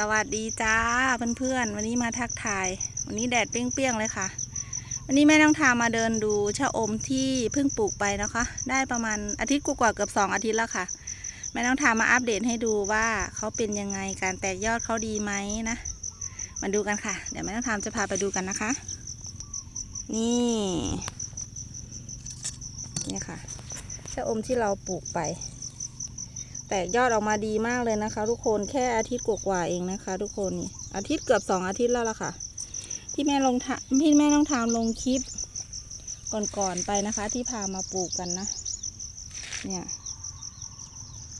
สวัสดีจ้าเพื่อนๆวันนี้มาทักทาย วันนี้แดดเปรี้ยงๆเลยค่ะ วันนี้แม่น้องทามาเดินดูชะอมที่เพิ่งปลูกไปนะคะ ได้ประมาณอาทิตย์กว่าเกือบสองอาทิตย์แล้วค่ะ แม่น้องทามาอัปเดตให้ดูว่าเขาเป็นยังไงการแตกยอดเขาดีไหมนะมาดูกันค่ะ เดี๋ยวแม่น้องทามจะพาไปดูกันนะคะ นี่เนี่ยค่ะชะอมที่เราปลูกไป แตกยอดออกมาดีมากเลยนะคะ ทุกคนแค่อาทิตย์กว่าเองนะคะ ทุกคนนี่อาทิตย์เกือบสองอาทิตย์แล้วล่ะค่ะ ที่แม่ลงทะที่แม่ต้องทำลงคลิป ก่อนๆไปนะคะ ที่พามาปลูกกันนะ เนี่ย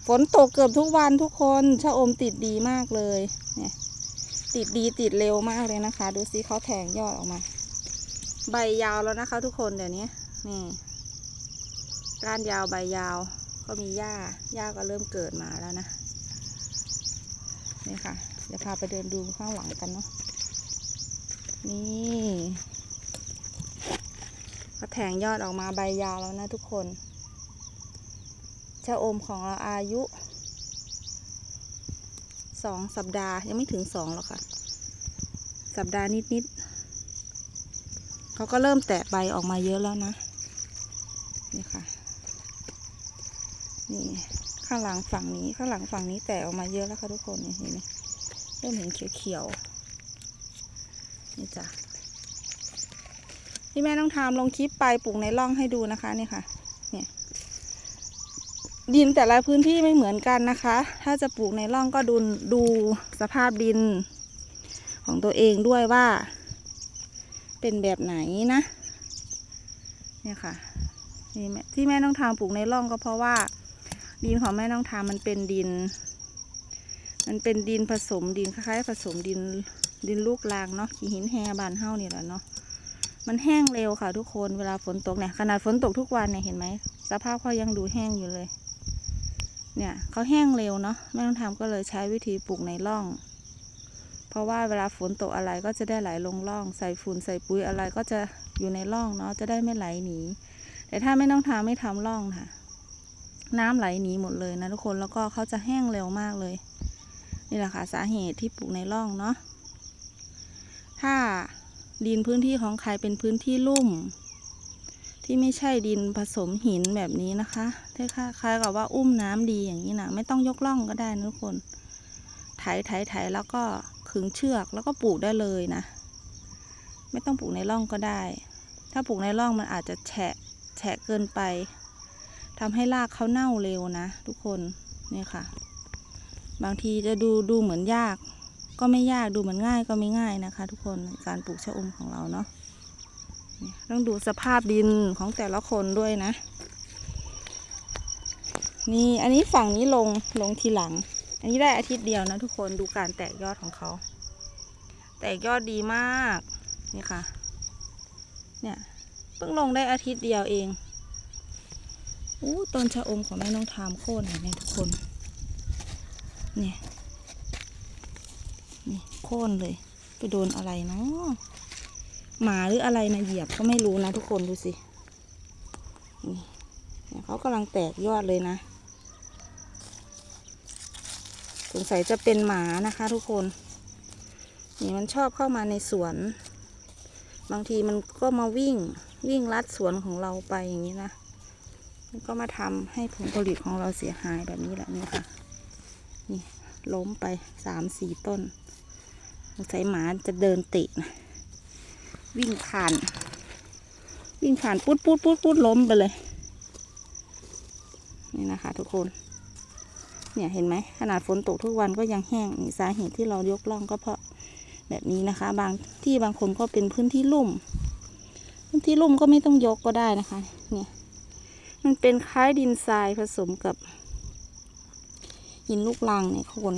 ฝนตกเกือบทุกวันทุกคนชะอมติดดีมากเลย เนี่ย ติดดีติดเร็วมากเลยนะคะ ดูสิเขาแทงยอดออกมา ใบยาวแล้วนะคะ ทุกคนเดี๋ยวนี้นี่ก้านยาวใบยาว ก็มีหญ้าหญ้าก็เริ่มเกิดมาแล้วนะนี่ค่ะเดี๋ยวพาไปเดินดูข้างหลังกันเนาะนี่ก็แทงยอดออกมาใบยาวแล้วนะทุกคนชะอมของเราอายุสองสัปดาห์ยังไม่ถึงสองหรอกค่ะ สัปดาห์นิดๆเขาก็เริ่มแตะใบออกมาเยอะแล้วนะนี่ค่ะ นี่ข้างหลังฝั่งนี้ข้างหลังฝั่งนี้แตกออกมาเยอะแล้วค่ะทุกคนเห็นไหมเริ่มเห็นเขียวๆนี่จ้ะที่แม่ต้องทำลงคลิปไปปลูกในร่องให้ดูนะคะนี่ค่ะเนี่ยดินแต่ละพื้นที่ไม่เหมือนกันนะคะ ถ้าจะปลูกในร่องก็ดูดูสภาพดินของตัวเองด้วยว่า เป็นแบบไหนนะเนี่ยค่ะนี่ที่แม่ต้องทำปลูกในร่องก็เพราะว่า ดินของแม่ต้องทำมันเป็นดิน มันเป็นดินผสมดินคล้ายๆผสมดินดินลูกรางเนาะขี้หินแฮบานเฮ้านี่แหละเนาะมันแห้งเร็วค่ะทุกคนเวลาฝนตกเนี่ยขนาดฝนตกทุกวันเนี่ยเห็นไหมสภาพเขายังดูแห้งอยู่เลย เนี่ยเขาแห้งเร็วเนาะแม่ต้องทำก็เลยใช้วิธีปลูกในร่อง เพราะว่าเวลาฝนตกอะไรก็จะได้ไหลลงร่อง ใส่ฝุ่นใส่ปุ๋ยอะไรก็จะอยู่ในร่องเนาะจะได้ไม่ไหลหนีแต่ถ้าไม่ต้องทำไม่ทำร่องค่ะ น้ำไหลหนีหมดเลยนะทุกคนแล้วก็เขาจะแห้งเร็วมากเลย นี่แหละค่ะสาเหตุที่ปลูกในร่องเนาะถ้าดินพื้นที่ของใครเป็นพื้นที่ลุ่ม ที่ไม่ใช่ดินผสมหินแบบนี้นะคะที่คล้ายๆกับว่าอุ้มน้ำดีอย่างนี้นะไม่ต้องยกร่องก็ได้นะทุกคนไถไถไถแล้วก็ขึงเชือกแล้วก็ปลูกได้เลยนะ ไม่ต้องปลูกในร่องก็ได้ ถ้าปลูกในร่องมันอาจจะแฉะแฉะเกินไป ทำให้รากเขาเน่าเร็วนะทุกคนนี่ค่ะ บางทีจะดูดูเหมือนยาก ก็ไม่ยากดูเหมือนง่ายก็ไม่ง่ายนะคะ ทุกคนการปลูกชะอมของเราเนาะต้องดูสภาพดินของแต่ละคนด้วยนะ นี่อันนี้ฝั่งนี้ลงลงทีหลัง อันนี้ได้อาทิตย์เดียวนะทุกคนดูการแตกยอดของเขา แตกยอดดีมากนี่ค่ะ เนี่ยเพิ่งลงได้อาทิตย์เดียวเอง อู้ต้นชะอมของแม่น้องทามโค่นเห็นไหมทุกคน เนี่ยนี่โค่นเลย ไปโดนอะไรเนาะหมาหรืออะไรมาเหยียบก็ไม่รู้นะทุกคนดูสินี่เนี่ยเขากำลังแตกยอดเลยนะ สงสัยจะเป็นหมานะคะทุกคน นี่มันชอบเข้ามาในสวน บางทีมันก็มาวิ่งวิ่งลัดสวนของเราไปอย่างนี้นะ มันก็มาทำให้ผลผลิตของเราเสียหายแบบนี้แหละนี่ค่ะ นี่ล้มไปสามสี่ต้นสงสัยหมาจะเดินเตะนะวิ่งผ่าน วิ่งผ่านปุ๊ดปุ๊ดปุ๊ดปุ๊ดล้มไปเลย นี่นะคะ ทุกคน เนี่ยเห็นไหมขนาดฝนตกทุกวันก็ยังแห้งนี่สาเหตุที่เรายกล่องก็เพราะแบบนี้นะคะ บางที่บางคนก็เป็นพื้นที่ลุ่ม พื้นที่ลุ่มก็ไม่ต้องยกก็ได้นะคะ เนี่ย มันเป็นคล้ายดินทรายผสมกับ หินลูกลังเนี่ยคน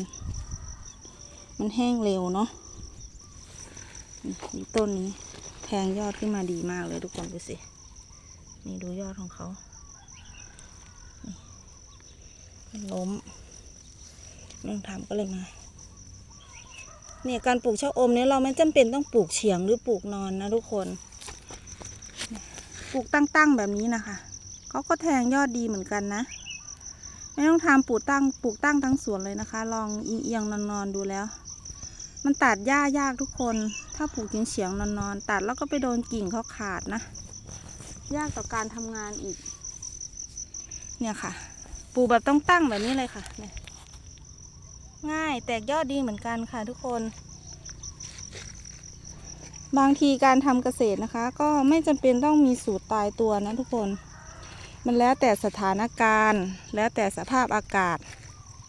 มันแห้งเร็วเนาะนี่ต้นนี้แทงยอดขึ้นมาดีมากเลยทุกคนดูสิ นี่ดูยอดของเขามันล้มลองทำก็เลยมา เนี่ยการปลูกชะอมเนี่ยเราไม่จำเป็นต้องปลูกเฉียงหรือปลูกนอนนะทุกคน ปลูกตั้งๆแบบนี้นะคะ เขาก็แทงยอดดีเหมือนกันนะ ไม่ต้องทำปลูกตั้งปลูกตั้งทั้งสวนเลยนะคะ ลองเอียงๆนอนดูแล้ว มันตัดหญ้ายากทุกคน ถ้าปลูกเฉียงๆนอนตัดแล้วก็ไปโดนกิ่งเขาขาดนะ ยากต่อการทำงานอีก เนี่ยค่ะ ปลูกแบบต้องตั้งแบบนี้เลยค่ะเนี่ยง่ายแตกยอดดีเหมือนกันค่ะทุกคน บางทีการทำเกษตรนะคะ ก็ไม่จำเป็นต้องมีสูตรตายตัวนะทุกคน มันแล้วแต่สถานการณ์ แล้วแต่สภาพอากาศ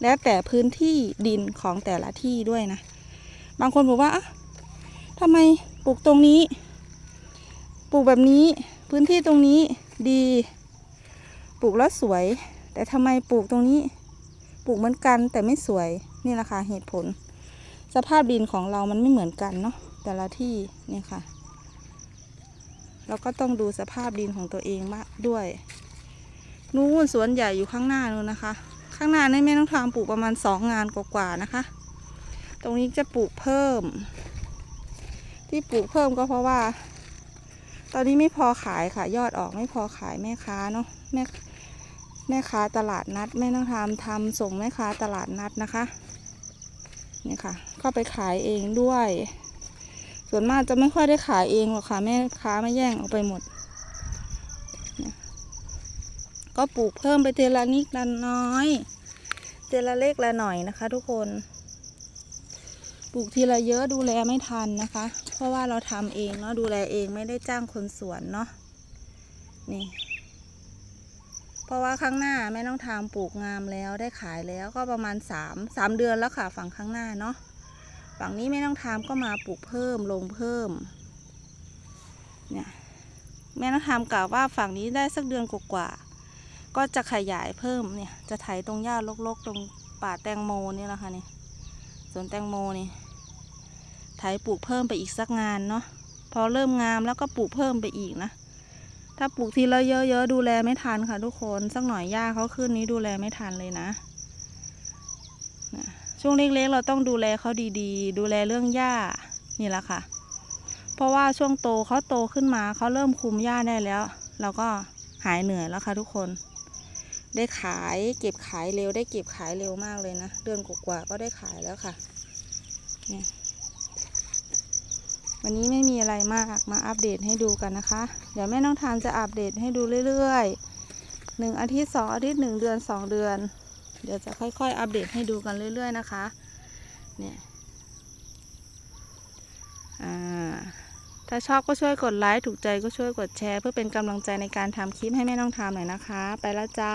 แล้วแต่พื้นที่ดินของแต่ละที่ด้วยนะ บางคนบอกว่าทำไมปลูกตรงนี้ ปลูกแบบนี้พื้นที่ตรงนี้ดี ปลูกแล้วสวย แต่ทำไมปลูกตรงนี้ ปลูกเหมือนกันแต่ไม่สวยนี่แหละค่ะเหตุผล สภาพดินของเรามันไม่เหมือนกันเนาะแต่ละที่เนี่ยค่ะ เราก็ต้องดูสภาพดินของตัวเองบ้าด้วย นู้นสวนใหญ่อยู่ข้างหน้านู้นนะคะ ข้างหน้านี่แม่ต้องทำปลูกประมาณสองงานกว่าๆนะคะ ตรงนี้จะปลูกเพิ่ม ที่ปลูกเพิ่มก็เพราะว่า ตอนนี้ไม่พอขายค่ะ ยอดออกไม่พอขายแม่ค้าเนาะแม่แม่ค้าตลาดนัดแม่ต้องทำทำส่งแม่ค้าตลาดนัดนะคะเนี่ยค่ะ ก็ไปขายเองด้วย ส่วนมากจะไม่ค่อยได้ขายเองหรอกค่ะแม่ค้าไม่แย่งเอาไปหมดเนี่ย ก็ปลูกเพิ่มไปเทละนิดละน้อยเทละเล็กละหน่อยนะคะ ทุกคน ปลูกทีละเยอะดูแลไม่ทันนะคะ เพราะว่าเราทำเองเนาะดูแลเองไม่ได้จ้างคนสวนเนาะนี่ เพราะว่าข้างหน้าแม่ต้องทำปลูกงามแล้วได้ขายแล้วก็ประมาณสามสามเดือนแล้วค่ะฝั่งข้างหน้าเนาะฝั่งนี้แม่ต้องทำก็มาปลูกเพิ่มลงเพิ่มเนี่ยแม่ต้องทำกล่าวว่าฝั่งนี้ได้สักเดือนกว่าๆ ก็จะขยายเพิ่มเนี่ย จะไถตรงหญ้ารกๆ ตรงป่าแตงโมนี่แหละค่ะนี่สวนแตงโมนี่ไถปลูกเพิ่มไปอีกสักงานเนาะพอเริ่มงามแล้วก็ปลูกเพิ่มไปอีกนะ ถ้าปลูกทีละเยอะๆดูแลไม่ทันค่ะทุกคนสักหน่อยหญ้าเขาขึ้นนี้ดูแลไม่ทันเลยนะนะช่วงเล็กๆเราต้องดูแลเขาดีๆ ดูแลเรื่องหญ้านี่แหละค่ะ เพราะว่าช่วงโตเขาโตขึ้นมาเขาเริ่มคุมหญ้าได้แล้ว เราก็หายเหนื่อยแล้วค่ะทุกคน ได้ขายเก็บขายเร็วได้เก็บขายเร็วมากเลยนะเดือนกว่าก็ได้ขายแล้วค่ะเนี่ยวันนี้ไม่มีอะไรมากมาอัปเดตให้ดูกันนะคะ เดี๋ยวแม่น้องทานจะอัปเดตให้ดูเรื่อยๆหนึ่งอาทิตย์สองอาทิตย์หนึ่งเดือนสองเดือน เดี๋ยวจะค่อยๆ อัปเดตให้ดูกันเรื่อย ๆ นะคะ เนี่ยอ่า ถ้าชอบก็ช่วยกดไลค์ ถูกใจก็ช่วยกดแชร์ เพื่อเป็นกำลังใจในการทำคลิปให้แม่น้องทามหน่อยนะคะ ไปแล้วจ้า